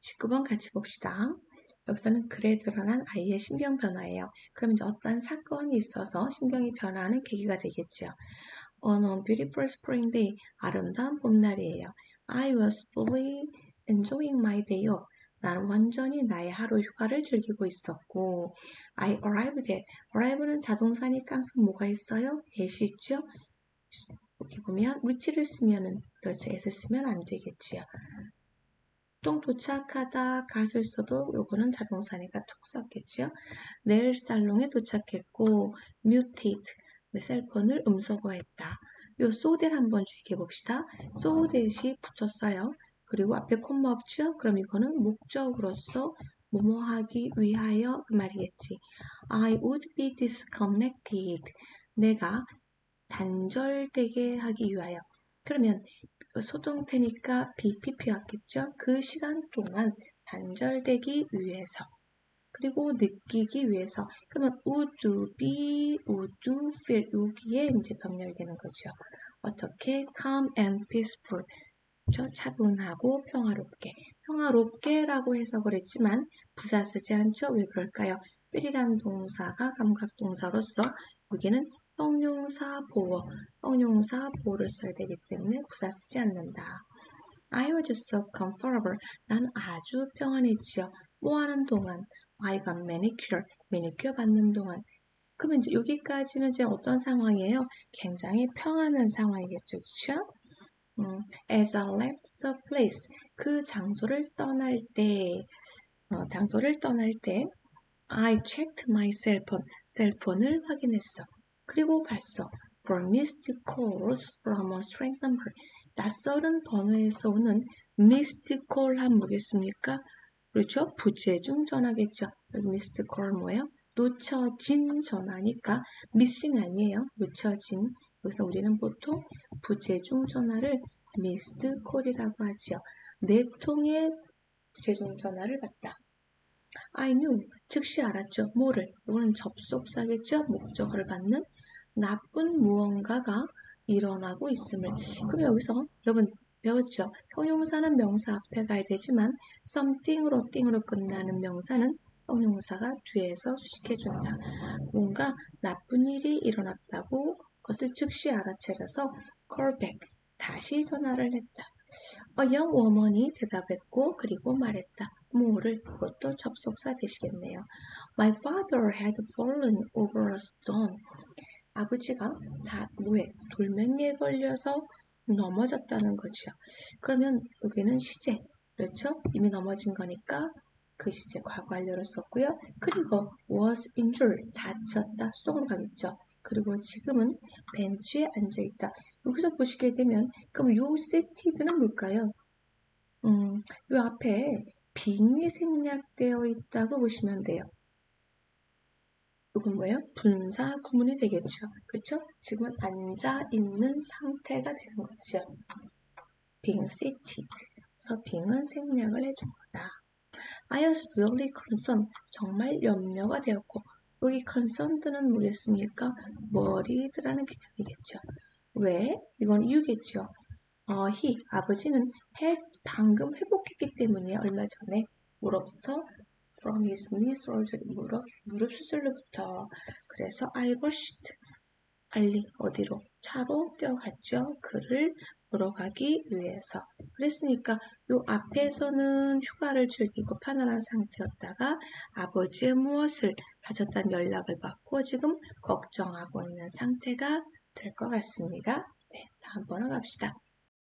19번 같이 봅시다. 여기서는 글에 드러난 아이의 신경 변화예요. 그럼 이제 어떤 사건이 있어서 신경이 변화하는 계기가 되겠죠. On a beautiful spring day, 아름다운 봄날이에요. I was fully enjoying my day off. 나는 완전히 나의 하루 휴가를 즐기고 있었고 I arrived at arrive는 자동사니까 항상 뭐가 있어요? at이 있죠? 이렇게 보면 which를 쓰면은 그렇죠. at을 쓰면 안 되겠지요. 통 도착하다 갓을 써도 요거는 자동사니까 툭 썼겠죠. 내일 살롱에 도착했고 muted 네, 셀폰을 음소거했다. 요 that 한번 주의해 봅시다. that이 붙였어요. 그리고 앞에 콤마 없죠? 그럼 이거는 목적으로서 뭐뭐 하기 위하여 그 말이겠지. I would be disconnected. 내가 단절되게 하기 위하여. 그러면 소동태니까 BPP 왔겠죠? 그 시간 동안 단절되기 위해서. 그리고 느끼기 위해서. 그러면 would be, would feel 여기에 이제 병렬되는 거죠. 어떻게? calm and peaceful. 그렇죠? 차분하고 평화롭게. 평화롭게라고 해석을 했지만 부사 쓰지 않죠? 왜 그럴까요? 필이라는 동사가 감각동사로서 여기는 형용사 보어, 형용사 보어를 써야 되기 때문에 부사 쓰지 않는다. I was so comfortable. 난 아주 평안했지요. 뭐 하는 동안? I got manicure, 매니큐어 받는 동안. 그러면 이제 여기까지는 이제 어떤 상황이에요? 굉장히 평안한 상황이겠죠. 그렇죠? 음, as I left the place, 그 장소를 떠날 때, 어, 장소를 떠날 때, I checked my cell phone, 셀폰을 확인했어. 그리고 봤어. For missed calls from a strange number. 낯설은 번호에서 오는 missed call 한 뭐겠습니까? 그렇죠? 부재중 전화겠죠. missed call 뭐예요? 놓쳐진 전화니까 missing 아니에요. 놓쳐진 여기서 우리는 보통 부재중 전화를 미스드 콜이라고 하지요. 네 통의 부재중 전화를 받다. I knew, 즉시 알았죠. 뭐를? 이거는 접속사겠죠? 목적어를 받는 나쁜 무언가가 일어나고 있음을. 그럼 여기서 여러분 배웠죠? 형용사는 명사 앞에 가야 되지만 something으로 띵으로 끝나는 명사는 형용사가 뒤에서 수식해준다. 뭔가 나쁜 일이 일어났다고 것을 즉시 알아차려서 callback, 다시 전화를 했다. 어영 워먼이 대답했고 그리고 말했다. 뭐를 그것도 접속사 되시겠네요. My father had fallen over a stone. 아버지가 다 뭐에 돌멩이에 걸려서 넘어졌다는 거죠. 그러면 여기는 시제 그렇죠? 이미 넘어진 거니까 그 시제 과거 완료를 썼고요. 그리고 was injured 다쳤다 속으로 가겠죠. 그리고 지금은 벤치에 앉아 있다. 여기서 보시게 되면 그럼 요 세티드는 뭘까요? 음, 요 앞에 빙이 생략되어 있다고 보시면 돼요. 이건 뭐예요? 분사 구문이 되겠죠. 그렇죠? 지금은 앉아 있는 상태가 되는 거죠. being seated. 그래서 being은 생략을 해준 거다. I was really concerned. 정말 염려가 되었고 여기 concerned는 뭐겠습니까? worried라는 개념이겠죠. 왜? 이건 이유겠죠. 어, he, 아버지는 had 방금 회복했기 때문에 얼마 전에 뭐로부터 from his knee surgery 무릎, 무릎 수술로부터 그래서 I rushed 빨리 어디로 차로 뛰어갔죠. 그를 보러 가기 위해서. 그랬으니까 요 앞에서는 휴가를 즐기고 편안한 상태였다가 아버지의 무엇을 가졌다는 연락을 받고 지금 걱정하고 있는 상태가 될 것 같습니다. 네, 다음 번호 갑시다.